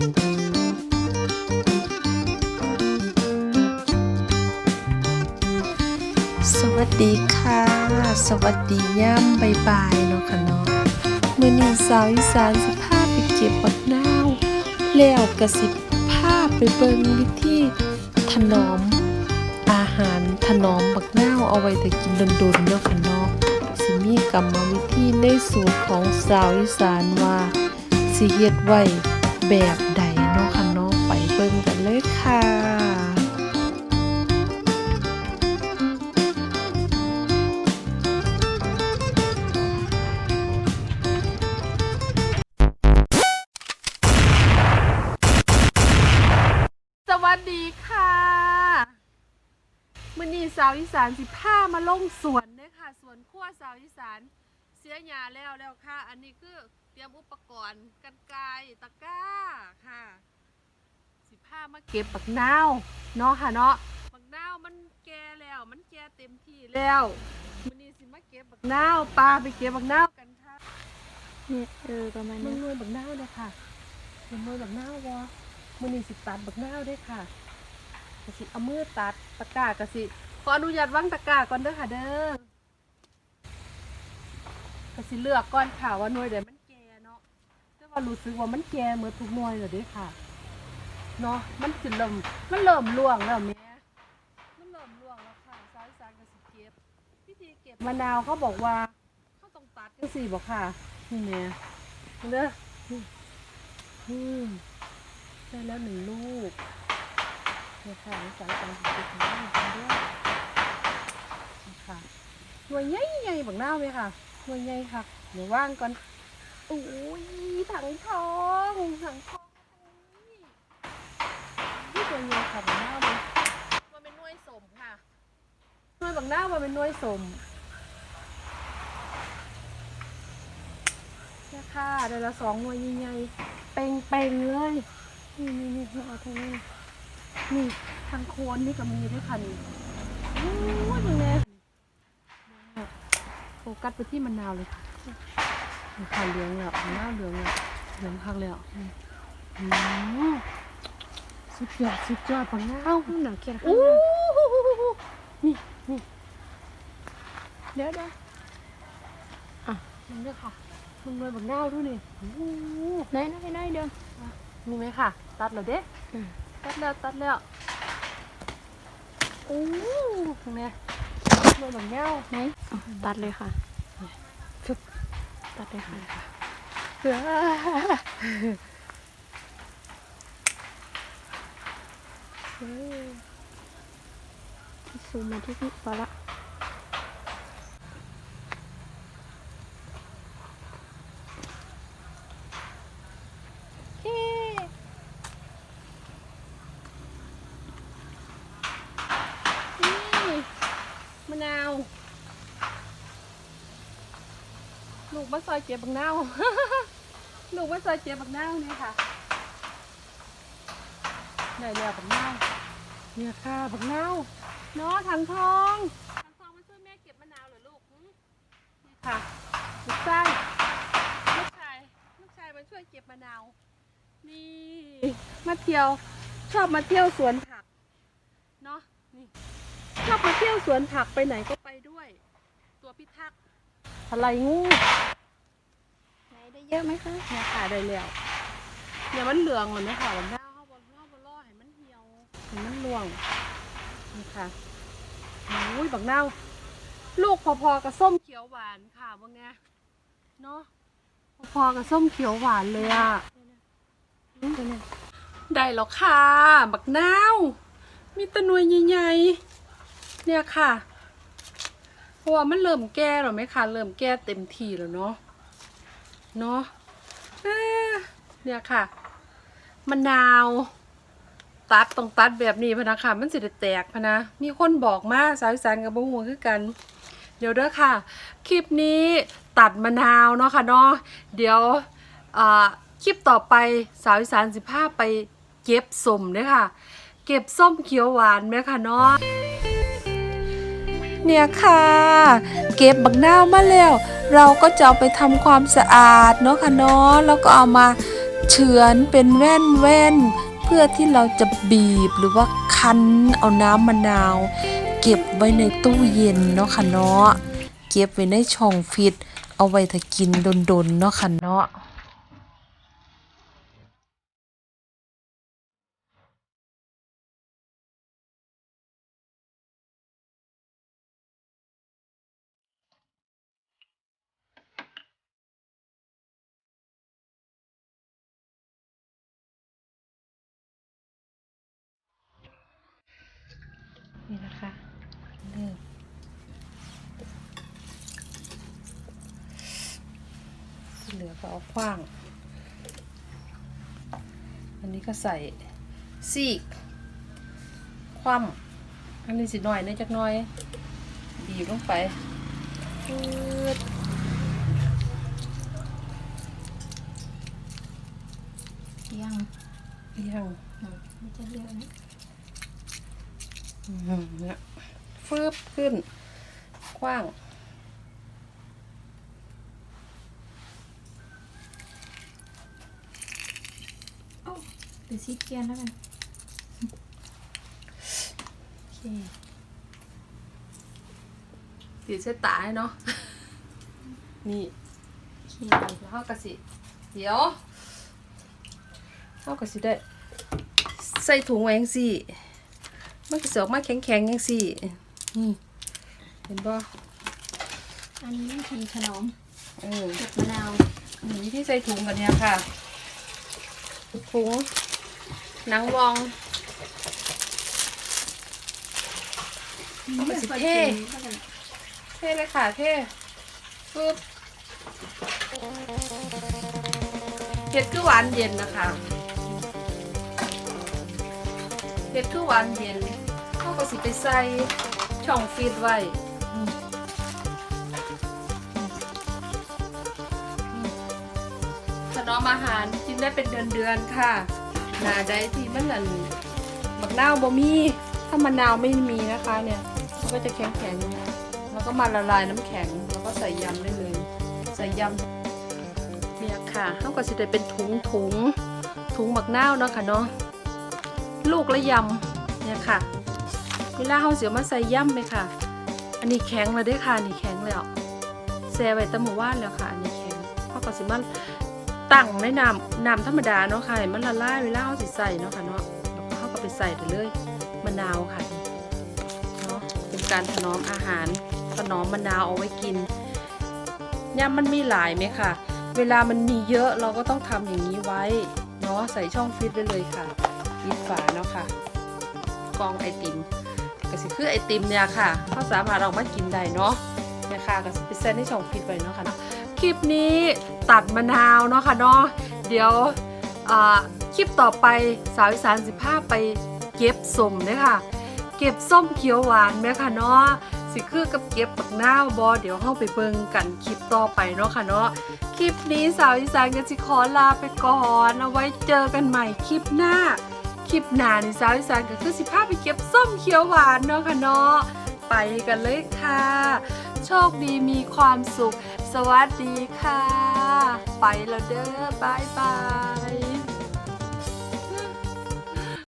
สวัสดีค่ะ สวัสดีย่ำบายบายเนาะค่ะเนาะมื่อนี้สาวอีสานสิพาไปเก็บบักนาวแล้วก็สิพาไปเบิ่งวิธีถนอมอาหารถนอมบักนาวเอาไว้แต่กินดนๆเนาะค่ะเนาะสิมีกรรมวิธีในสูตรของสาวอีสานว่าสิเฮ็ดไว้ แบบใดเนาะค่ะนาะไปเบิ่งกันเลยค่ะสวัสดีค่ะมื่อนี้สาวอีสานสิผ้ามาลงสวนเด้อค่ะสวนขั้วสาวอีสาน เสียหญ้าแล้วแล้วค่ะ อันนี้คือ รียมอุปกรณ์กันไกรตะกร้าค่ะสิผ้ามาเก็บบักนาวเนาะค่ะเนาะบักนาวมันแก่แล้ว มันแก่เต็มที่แล้วมื่อนี้สิมาเก็บบักนาวปลาไปเก็บบักนาวกันค่ะเนี่ยเออประมาณมึนี้งรวยบักนาวเลยค่ะมึงรวยบักนาววะมือนี้สิตัดบักนาวด้วยค่ะกสิเอามือตัดตะกร้ากสิขออนุญาตวางตะกร้าก่อนเด้อค่ะเด้อกสิเลือกก่อนค่ะว่าหน่วยใดมันแก่เนาะแต่ ว่ารู้สึกว่ามันแก่เหมือนทุกหน่วยเลยเด้อค่ะ เนาะมันสิเริ่มมันเริ่มร่วงแล้วแม่มันเริ่มร่วงแล้วค่ะสายสารกสิเก็บวิธีเก็บมะนาวเขาบอกว่าเขาต้องตัดจังสี่บอกค่ะนี่แม่เด้ออืมได้แล้วหนึ่งลูกเนี่ยค่ะในสายการติดของเราทำด้วยนี่ค่ะหน่วยใหญ่ใหญ่ๆบักหน้าวไหมค่ะหน่วยใหญ่ค่ะเดี๋ยวว่างก่อนโอ้ยถังทองถังทองตรงนี้นี่ตัวใหญ่ค่ะบักหน้าวเลยมันเป็นหน่วยสมค่ะหน่วยบักหน้ามันเป็นหน่วยสมเนี่ยค่ะเดือนละสองหน่วยใหญ่ๆเป่งๆเลย นี่นี่นี่เอาทางนี้นี่ทางโคนนี่ก็มีด้วยค่ะนี่โอ้ยมึงเนี่ยโฟกัสไปที่มะนาวเลยค่ะ นี่ค่ะเหลืองแล้วมะนาวเหลืองแล้วเหลืองพักแล้วอืมอืมสุดยอดสุดยอดปังนาวหนังเขียนข้างอู้หน้านี่นี่เดี๋ยวเดี๋ยวอะมึงด้วยค่ะมึงเลยบักนาวด้วยนี่โอ้ไหนนะไปไหนเดิมมีไหมค่ะ ตัดแล้วเด้อืมตัดแล้วตัดแล้วโอ้ตรงเนี้ยเลยแบบเงาไหนอ๋อตัดเลยค่ะฟึบ ตัดเลยค่ะเสือซูมมาที่พี่พอละมะนาว ลูกมะซอยเจ็บบักนาวลูกมะซอยเจ็บบักนาวเนี่ยค่ะได้แล้วบักนาวเนี่ยค่ะบักนาวเนาะถังทองถังทองมาช่วยแม่เก็บมะนาวเหรอลูกนี่ค่ะลูกชายลูกชายลูกชายมาช่วยเก็บมะนาวนี่มาเที่ยวชอบมาเที่ยวสวนผักเนาะนี่ชอบมาเที่ยวสวนผักไปไหนก็ไปด้วย ตัวพิทักษ์ อะไรงูไหนได้เยอะไหมคะเนี่ยค่ะได้แล้วเนี่ยมันเหลืองเหมือนไหมค่ะลำหน้าเข้าบนเข้าบนล่อให้มันเหี่ยวให้มันร่วงนี่ค่ะอุ้ยบักเน่าลูกพอๆกับส้มเขียวหวานค่ะว่าไงเนาะพอๆกับส้มเขียวหวานเลยอะตัวเนี่ยได้แล้วค่ะ บักนาวมีแตะนวยใหญ่ๆเนี่ยค่ะ เพราะว่ามันเริ่มแก่แล้วไหมคะเริ่มแก่เต็มทีแล้วเนาะเนาะเนี่ยค่ะมะนาว ตัดต้องตัดแบบนี้พนะค่ะมันสิได้แตกพนะ มีคนบอกมาสาวสานกับบ่ฮู้คือกัน เดี๋ยวเด้อค่ะ คลิปนี้ตัดมะนาวเนาะค่ะเนาะเดี๋ยวคลิปต่อไปสาวอีสานสิพาไปเก็บสมเด้อค่ะ เก็บส้มเขียวหวานไหมค่ะเนาะ เนี่ยค่ะ เก็บบักนาวมาแล้ว เราก็จะเอาไปทำความสะอาดเนาะค่ะเนาะแล้วก็เอามาเฉือนเป็นแว่นแว่นเพื่อที่เราจะบีบหรือว่าคั้นเอาน้ำมะนาว เก็บไว้ในตู้เย็นเนาะค่ะเนาะเก็บไว้ในช่องฟิตเอาไว้ถ้ากินดนๆเนาะค่ะเนาะ นี่นะคะเริ่มที่เหลือ ก็เอาขว้าง อันนี้ก็ใส่ซีก คว่ำอันนี้สิหน่อยนิดจักหน่อย บีบลงไปปืดยังเอียงมันจะเลือกนะอืมเนี่ยฟืบขึ้นคว้าง เดี๋ยวซีเกียนแล้วกัน โอเคตีเส้นตาให้เนาะ นี่โอเคแล้วเขากะสิ เดี๋ยวเขากะสิได้ ใส่ถุงไว้ยังสิมันก็สิออกมาแข็งๆยังสินี่เห็นบ่อันนี้วิธีขนมเออเก็บมะนาว นี่วิธีใส่ถุงกันเนี่ยค่ะถุง หนังวองเอาไปสิเท่แล้วกันเท่เลยค่ะ เท่ปึ๊บเห็ดคือหวานเย็นนะคะเห็ดคือหวานเย็นเขาก็สิไปใส่ช่องฟีดไว้อืมถนอมอาหารกินได้เป็นเดือนๆค่ะห นาใดที่มันนั่นบักนาวบ่มีถ้ามะนาวไม่มีนะคะเนี่ยมันก็จะแข็งๆแล้วก็มาละลายน้ำแข็งแล้วก็ใส่ยำได้เลย ใส่ยำเนี่ยค่ะเขาก็จะได้เป็นถุงถุงถุงหมักนาวเนาะค่ะเนาะลูกละยำเนี่ยค่ะเวลาเขาเสียมาใส่ยำเลยค่ะ อันนี้แข็งเลยเด้วยค่ะ อันนี่แข็งแล้วแซ่ไว้ตั้งหมู่ว่านแล้วค่ะ อันนี้แข็งเขาก็สิมา ตั้งในน้ำน้ำธรรมดาเนาะค่ะมันละลายเวลาเขาสิใส่เนาะค่ะเนาะแล้วก็เขาก็ไปใส่ได้เลยมะนาวค่ะเนาะเป็นการถนอมอาหารถนอมมะนาวเอาไว้กินย่ำมันมีหลายไหมค่ะ เวลามันมีเยอะเราก็ต้องทำอย่างนี้ไว้เนาะใส่ช่องฟิตไว้เลยค่ะปิดฝาเนาะค่ะกองไอติมก็สิคือไอติมเนี่ยค่ะเขาสามารถเอามากินได้เนาะเนี่ยค่ะก็สิไปเซตในช่องฟิตไว้เนาะค่ะ คลิปนี้ตัดมะนาวเนาะค่ะเนาะเดี๋ยวคลิปต่อไปสาวอีสานสิบห้าไปเก็บส้มเนี่ยค่ะ เก็บส้มเขียวหวานแม่ค่ะเนาะสิคือกับเก็บปักหน้าบอเดี๋ยวเข้าไปเบิ่งกันคลิปต่อไปเนาะค่ะเนาะคลิปนี้สาวอีสานก็สิขอลาไปก่อนเอาไว้เจอกันใหม่คลิปหน้าคลิปหน้านี่สาวอีสานก็คือสิพาไปเก็บส้มเขียวหวานเนาะค่ะเนาะไปกันเลยค่ะ โชคดีมีความสุข สวัสดีค่ะ ไปแล้วเด้อบายบาย